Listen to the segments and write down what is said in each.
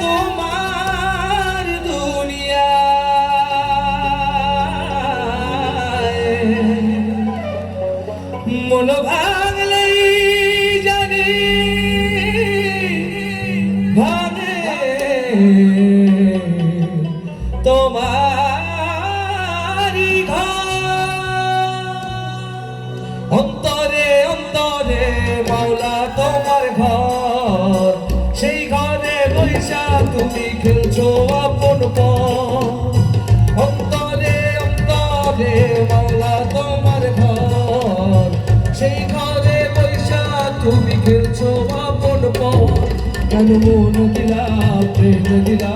তোমার দুনিয়া। মন জানি ভাঙে তোমার অন্তরে অন্তরে মাওলা তোমার তুমি খেলছো আপন অন্তরে অন্তরে মাওলা তোমার ঘর। সেই ঘরে বৈশা তুমি খেলছো আপন। কেন মন দিলা, প্রেম দিলা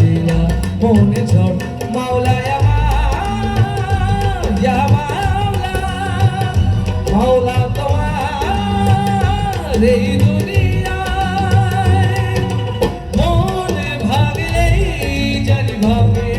দিলা মনে ঝড়। মাওলা তোমার জানি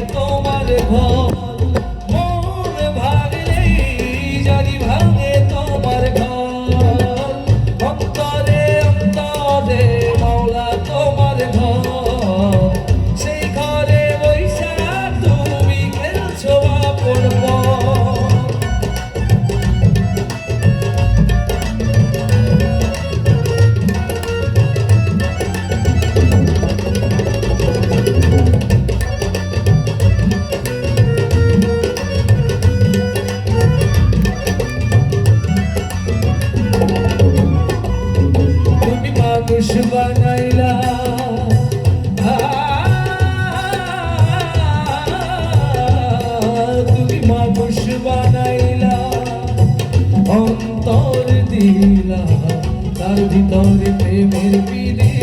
মানুষ বানাইলা। তুমি মানুষ বানাইলা। অন্তর দিলা তার ভিতরে প্রেমের বিদিব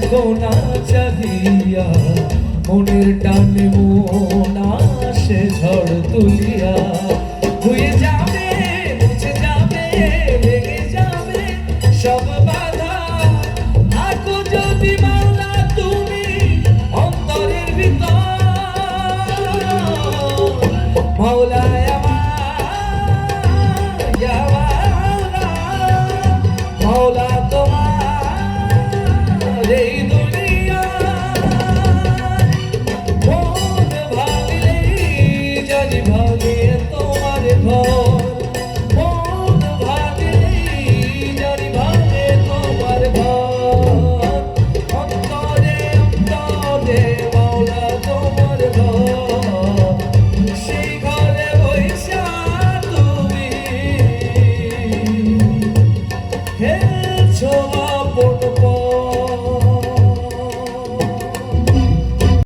দেখো না চাহিয়া মনের টানে মন আসে ঝড় তুলিয়া। হয়ে যাবে, মুছে যাবে যাবে সব বাধা। মাওলা